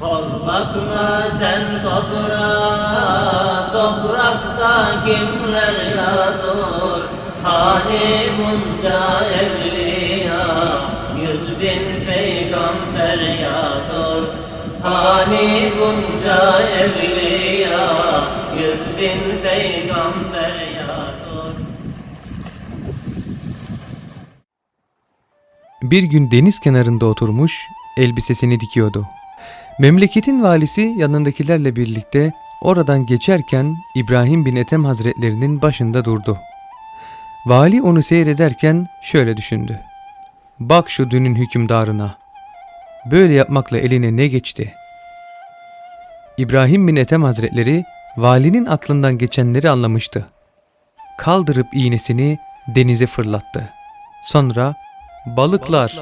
Bakma sen toprağa, toprakta kimler yatır? Hani bunca evliya, yüz bin peygamber yatır. Hani bunca evliya, yüz bin peygamber yatır. Bir gün deniz kenarında oturmuş, elbisesini dikiyordu. Memleketin valisi yanındakilerle birlikte oradan geçerken İbrahim bin Ethem Hazretlerinin başında durdu. Vali onu seyrederken şöyle düşündü. Bak şu dünün hükümdarına. Böyle yapmakla eline ne geçti? İbrahim bin Ethem Hazretleri valinin aklından geçenleri anlamıştı. Kaldırıp iğnesini denize fırlattı. Sonra balıklar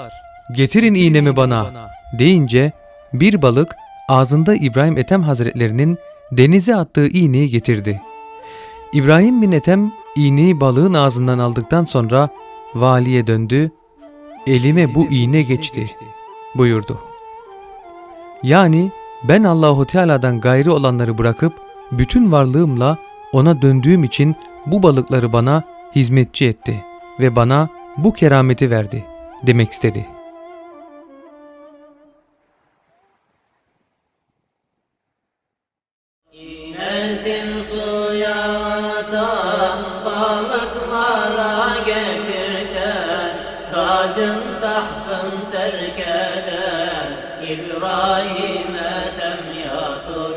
getirin iğnemi bana deyince bir balık ağzında İbrahim Ethem Hazretlerinin denize attığı iğneyi getirdi. İbrahim bin Ethem iğneyi balığın ağzından aldıktan sonra valiye döndü. Elime bu iğne geçti buyurdu. Yani ben Allahu Teala'dan gayri olanları bırakıp bütün varlığımla ona döndüğüm için bu balıkları bana hizmetçi etti ve bana bu kerameti verdi demek istedi. İnesin suya atan balıklara getirten Tacın tahtın terk eden İbrahim'e tem yatır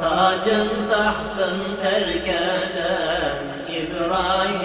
Tacın tahtın terk eden yatır